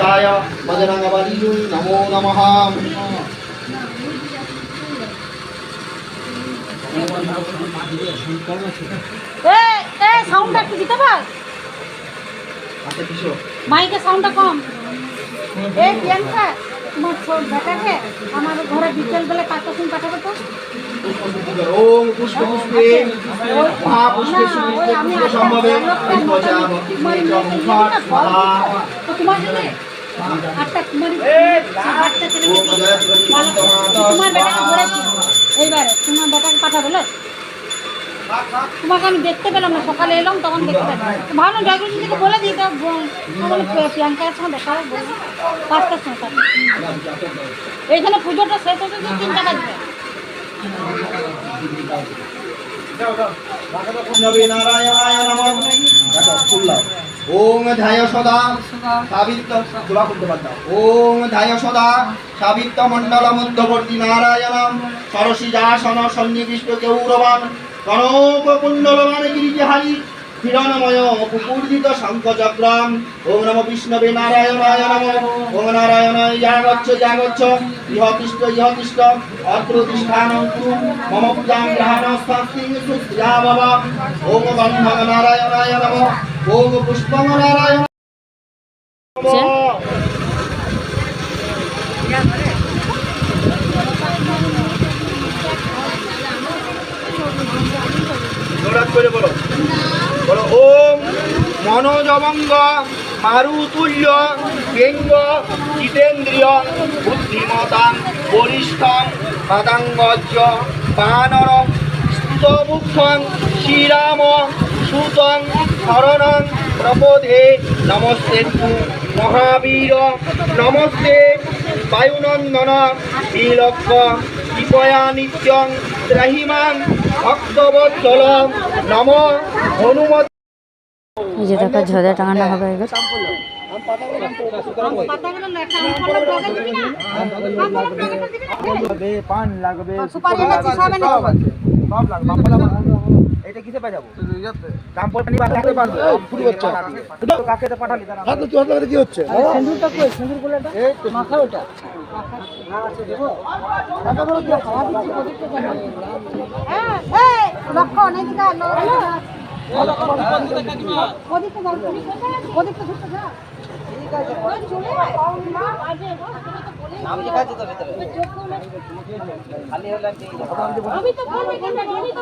वीराय बजरङ्गबलियुं नमो नमः এ এ সাউন্ডটা একটু দিতে পার আচ্ছা কিছু মাইকে সাউন্ডটা কম এ প্রিয়াঙ্কা তোমার ছোট বেটাকে আমার ঘরে বিকেল বেলা কাকসুন পাঠাবে তো ওম পুষ্প পুষ্পে মহাপুষ্পে সুপুষ্পে পুষ্প সম্ভবে প্রজাপতি স্বাহা তো তোমার জন্য আটটা কুমারী বাচ্চা ছেলে তোমার বেটাকে ধরেছি এইবারে তোমার বেটাকে পাঠাবে তোমাকে আমি দেখতে পেলাম না সকালে এলাম তখন দেখতে পেলাম ভালো জাগরণ থেকে বলে দিই তো প্রিয়াঙ্কার সঙ্গে দেখা হবে পাঁচটার পাঠাবো। এইখানে পুজোটা শেষ হতে তিনটা বাজবে নবী নারায়ণায় ওম ধ্যায় সদা। সাবিত্র খোলা করতে পারতাম। ওম ধ্যায় সদা। সাবিত্র মণ্ডল মধ্যবর্তী নারায়ণম। সরসিজাসন সন্নিবিষ্ট কেৌরবান কনক কুণ্ডলমান গিরিজাহারি। হিরণময় পুকুর্জিত শঙ্খচক্রম। ওম নম বিষ্ণবে নারায়ণায় নম। ওম নারায়ণায় জাগচ্ছ জাগচ্ছ। ইহ তিষ্ঠ ইহ তিষ্ঠ অত্র তিষ্ঠানং মম পূজাং গ্রহণ বাবা ওম নারায়ণায় নম। পুষ্পং নারায়ণ জোরাত করে বলো। বলো ওম মনোজবঙ্গ মারুতুল্য বেঙ্গ জিতেন্দ্রিয় বুদ্ধিমতাং বরিষ্ঠং মাদাঙ্গজ্য বানর স্তবুক্ষং শ্রীরাম সুতং শরণং প্রবোধে নমস্তে মহাবীর নমস্তে বায়ুনন্দন নীলক্ষ কৃপয়া নিত্যং ত্রাহিমাং ভক্তবৎসল নম হনুমত। এই যে দেখো ঝদা টাঙানো হবে এবার পান লাগবে। সব লাগবে। এটা কিসে পাই যাব দাম পড়ে নিবা কাকে পারবে? ফুটি বাচ্চা তো কাকে তো পাঠালি? তারা হাত তো হাত কি হচ্ছে? সিঁদুরটা কই? সিঁদুরগুলো এই তো। মাথা ওটা হ্যাঁ, এই, লক্ষণ, এদিকে আয়, ওদিকে যাও, ওদিকে ঘুরতে যা। আমি তো বলব এখানটা গাড়ি তো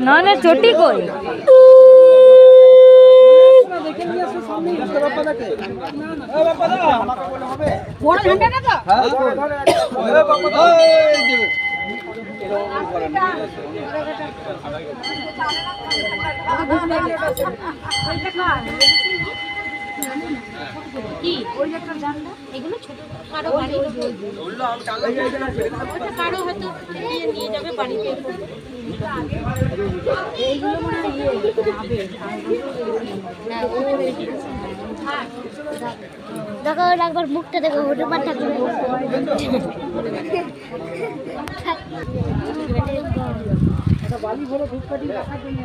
না না চটি কই বড় ঝান্ডাটা তো? কি? এগুলো ছোট কারও বাড়ি কারও হয়তো নিয়ে নিয়ে যাবে বাড়িতে এইগুলো মনে হয় ইয়ে। হ্যাঁ। হ্যাঁ। দেখো একবার মুখটা দেখো হনুমান ঠাকুর বেলবা কেন ওটা ধূপকাঠি রাখি দে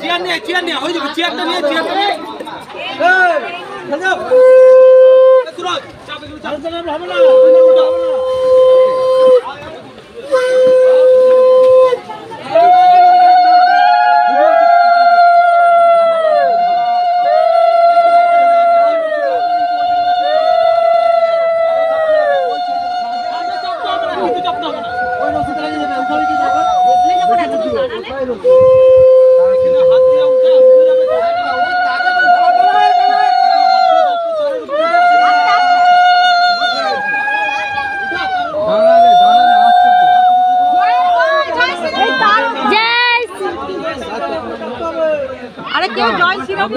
চেয়ার নিয়ে চেয়ার নিয়ে হয়ে যাবে চেয়ারটা নিয়ে চেয়ারটা নিয়ে। জয় আরে কেউ জয় শ্রীরাম বল, তবে তো ভেঙে পড়বে। হ্যাঁ। জয় শ্রীরাম জয় জয় জয় শ্রীরাম।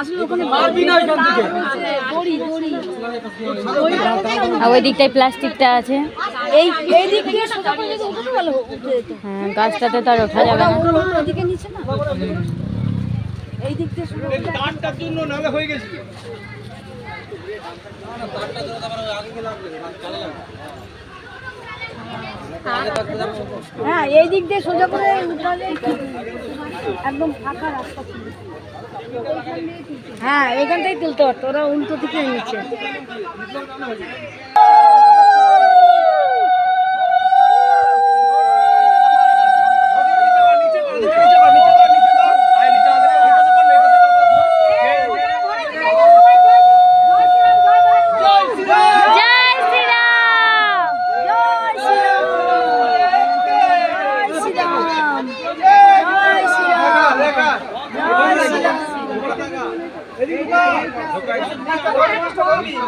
আসলে ওখানে দড়ি দড়ি আর ওই দিকটায় প্লাস্টিকটা আছে। এই এই দিক দিয়ে সোজা করে যদি উঠে ভালো উঠে যেত। হ্যাঁ গাছটাতে তো আর ওঠা যাবে না। ওদিকে নিচে না? এই দিক দিয়ে সোজা উঠে জন্য নালে হয়ে গেছি। হ্যাঁ এই দিক দিয়ে সোজা করে একদম ফাঁকা রাস্তা হ্যাঁ এখানটাই তুলতে পারতো, ওরা উল্টো দিকে নিচ্ছে জয় শ্রীরাম জয় শ্রীরাম জয় শ্রীরাম জয় শ্রীরাম